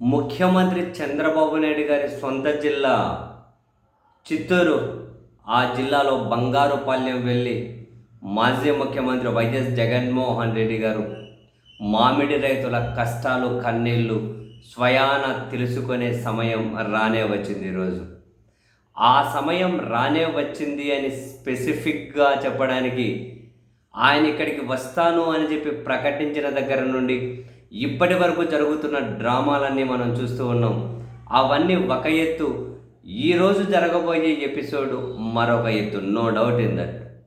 ముఖ్యమంత్రి చంద్రబాబు నాయుడు గారి సొంత జిల్లా చిత్తూరు ఆ జిల్లాలో బంగారుపాలెం వెళ్ళి మాజీ ముఖ్యమంత్రి వైఎస్ జగన్మోహన్ రెడ్డి గారు మామిడి రైతుల కష్టాలు కన్నీళ్ళు స్వయాన తెలుసుకునే సమయం రానే వచ్చింది ఈరోజు. ఆ సమయం రానే వచ్చింది అని స్పెసిఫిక్గా చెప్పడానికి ఆయన ఇక్కడికి వస్తాను అని చెప్పి ప్రకటించిన దగ్గర నుండి ఇప్పటి వరకు జరుగుతున్న డ్రామాలన్నీ మనం చూస్తూ ఉన్నాం. అవన్నీ ఒక ఎత్తు. ఈరోజు జరగబోయే ఎపిసోడ్ మరొక ఎత్తు. No doubt in that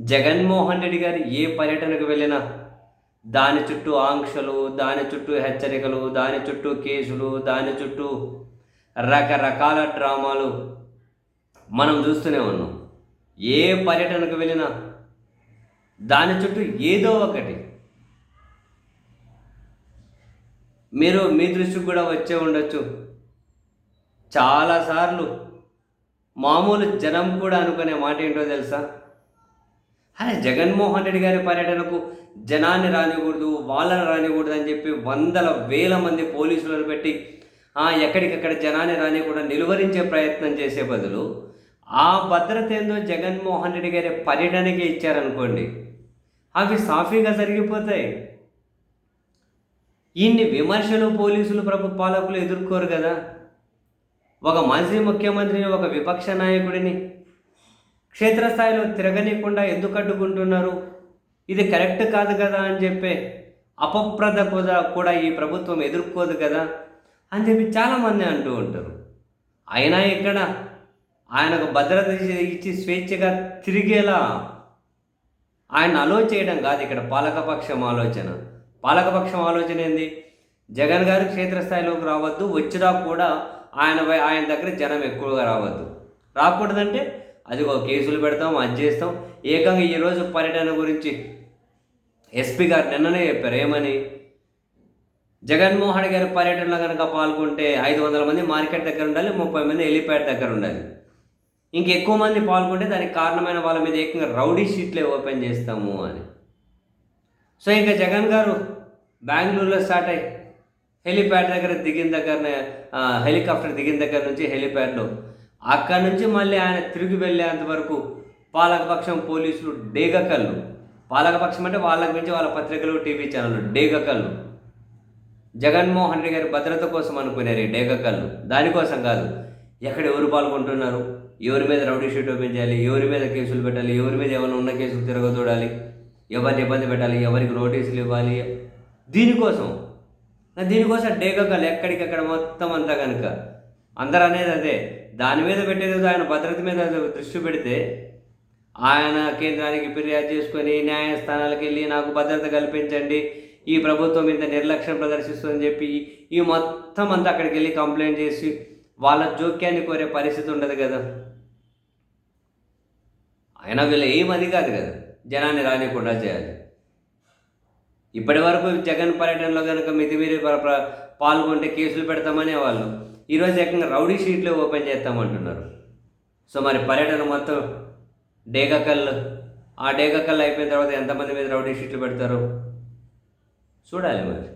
Jaganmohan Reddy garu ఏ పర్యటనకు వెళ్ళినా దాని చుట్టూ ఆంక్షలు దాని చుట్టూ హెచ్చరికలు దాని చుట్టూ కేసులు దాని చుట్టూ రకరకాల డ్రామాలు మనం చూస్తూనే ఉన్నాం. ఏ పర్యటనకు వెళ్ళినా దాని చుట్టూ ఏదో ఒకటి మీరు మీ దృష్టికి కూడా వచ్చే ఉండొచ్చు. చాలాసార్లు మామూలు జనం కూడా అనుకునే మాట ఏంటో తెలుసా? అరే జగన్మోహన్ రెడ్డి గారి పర్యటనకు జనాన్ని రానికూడదు వాళ్ళని రానికూడదు అని చెప్పి వందల వేల మంది పోలీసులను పెట్టి ఎక్కడికక్కడ జనాన్ని రానికుండా నిలువరించే ప్రయత్నం చేసే బదులు ఆ భద్రత ఏందో జగన్మోహన్ రెడ్డి గారి పర్యటనకే ఇచ్చారనుకోండి అవి సాఫీగా జరిగిపోతాయి. ఇన్ని విమర్శలు పోలీసులు ప్రభు పాలకులు ఎదుర్కోరు కదా. ఒక మాజీ ముఖ్యమంత్రిని ఒక విపక్ష నాయకుడిని క్షేత్రస్థాయిలో తిరగనీయకుండా ఎందుకు అడ్డుకుంటున్నారు? ఇది కరెక్ట్ కాదు కదా అని చెప్పే అపప్రద కూడా కూడా ఈ ప్రభుత్వం ఎదుర్కోదు కదా అని చెప్పి చాలామంది అంటూ ఉంటారు. అయినా ఇక్కడ ఆయనకు భద్రత ఇచ్చి- ఇచ్చి స్వేచ్ఛగా తిరిగేలా ఆయన అలో చేయడం కాదు ఇక్కడ పాలకపక్షం ఆలోచన. పాలకపక్షం ఆలోచన ఏంది? జగన్ గారు క్షేత్రస్థాయిలోకి రావద్దు వచ్చినా కూడా ఆయన ఆయన దగ్గర జనం ఎక్కువగా రావద్దు. రాకూడదంటే అదిగో కేసులు పెడతాం అది చేస్తాం. ఏకంగా ఈరోజు పర్యటన గురించి ఎస్పీ గారు నిన్ననే చెప్పారు ఏమని? జగన్మోహన్ గారి పర్యటనలో కనుక పాల్గొంటే ఐదు వందల మంది మార్కెట్ దగ్గర ఉండాలి ముప్పై మంది ఎలిప్యాడ్ దగ్గర ఉండాలి. ఇంకెక్కువ మంది పాల్గొంటే దానికి కారణమైన వాళ్ళ మీద ఏకంగా రౌడీ షీట్లే ఓపెన్ చేస్తాము అని. సో ఇంకా జగన్ గారు బెంగళూరులో స్టార్ట్ అయ్యి హెలిప్యాడ్ దగ్గర దిగిన దగ్గరనే హెలికాప్టర్ దిగిన దగ్గర నుంచి హెలిప్యాడ్లో. అక్కడ నుంచి మళ్ళీ ఆయన తిరిగి వెళ్ళేంత వరకు పాలకపక్షం పోలీసులు డేగకళ్ళు పాలకపక్షం అంటే వాళ్ళకి మించి వాళ్ళ పత్రికలు టీవీ ఛానళ్ళు డేగకళ్ళు జగన్మోహన్ రెడ్డి గారి భద్రత కోసం అనుకున్నారు ఈ డేగకళ్ళు దానికోసం కాదు ఎక్కడ ఎవరు పాల్గొంటున్నారు? ఎవరి మీద రౌడీ షీట్ ఓపెన్ చేయాలి? ఎవరి మీద కేసులు పెట్టాలి? ఎవరి మీద ఏమైనా ఉన్న కేసులు తిరగదూడాలి ఎవరిని ఇబ్బంది పెట్టాలి? ఎవరికి నోటీసులు ఇవ్వాలి? దీనికోసం దీనికోసం డేగగలు ఎక్కడికక్కడ మొత్తం అంతా కనుక. అందరూ అనేది అదే. దాని మీద పెట్టేది ఆయన భద్రత మీద దృష్టి పెడితే ఆయన కేంద్రానికి ఫిర్యాదు చేసుకొని న్యాయస్థానాలకు వెళ్ళి నాకు భద్రత కల్పించండి ఈ ప్రభుత్వం ఇంత నిర్లక్ష్యం ప్రదర్శిస్తుందని చెప్పి ఈ మొత్తం అంతా అక్కడికి వెళ్ళి కంప్లైంట్ చేసి వాళ్ళ జోక్యాన్ని కోరే పరిస్థితి ఉండదు కదా. అయినా వీళ్ళు ఏమది కాదు కదా. జనాన్ని రానికుండా చేయాలి. ఇప్పటి వరకు జగన్ పర్యటనలో కనుక మితిమీరి పాల్గొంటే కేసులు పెడతామనే వాళ్ళు ఈరోజు ఏకంగా రౌడీ షీట్లు ఓపెన్ చేస్తామంటున్నారు. సో మరి పర్యటన మొత్తం డేగకల్ ఆ డేగకల్ అయిపోయిన తర్వాత ఎంతమంది మీద రౌడీ షీట్లు పెడతారు? చూడాలి మరి.